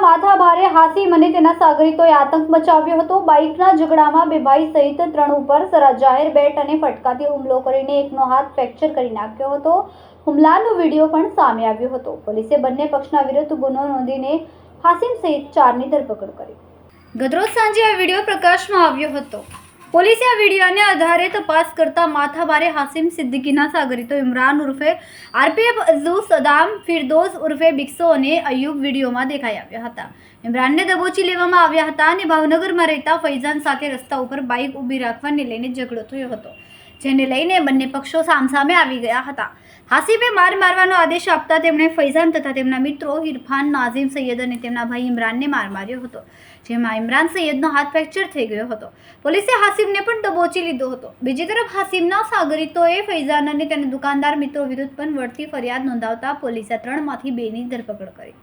હાસીમ અને તેના સાગરીતોએ આતંક મચાવ્યો હતો. બાઇકના ઝઘડામાં બે ભાઈ સહિત ત્રણ ઉપર સરા જાહેર બેટ અને ફટકાથી હુમલો કરીને એકનો હાથ ફ્રેક્ચર કરી નાખ્યો હતો. હુમલાનો વીડિયો પણ સામે આવ્યો હતો. પોલીસે બંને પક્ષના વિરુદ્ધ ગુનો નોંધીને હાસીમ સહિત ચારની ધરપકડ કરી. ગતરોજ સાંજે આ વીડિયો પ્રકાશમાં આવ્યો હતો. પોલીસે આ વિડીયોને આધારે તપાસ કરતા માથાબારે હાસિમ સિદ્દીકીના સાગરીતો ઇમરાન ઉર્ફે આરપીએફ અઝુ સદામ ફિરદોઝ ઉર્ફે બિક્સો અને અયુબ વિડીયોમાં દેખાઈ આવ્યા હતા. ઇમરાનને દબોચી લેવામાં આવ્યા હતા અને ભાવનગરમાં રહેતા ફૈઝાન સાથે રસ્તા ઉપર બાઇક ઊભી રાખવાને લઈને ઝઘડો થયો હતો, જેને લઈને બંને પક્ષો સામસામે આવી ગયા હતા. હાસિબે માર મારવાનો આદેશ આપતા તેમણે ફૈઝાન તથા તેમના મિત્રો ઇરફાન નાઝીમ સૈયદ અને તેમના ભાઈ ઇમરાનને માર માર્યો હતો, જેમાં ઇમરાન સૈયદનો હાથ ફ્રેક્ચર થઈ ગયો હતો. પોલીસે હાસિમને પણ દબોચી લીધો હતો. બીજી તરફ હાસિમના સાગરીતોએ ફૈઝાન અને તેના દુકાનદાર મિત્રો વિરુદ્ધ પણ વળતી ફરિયાદ નોંધાવતા પોલીસે ત્રણમાંથી બેની ધરપકડ કરી.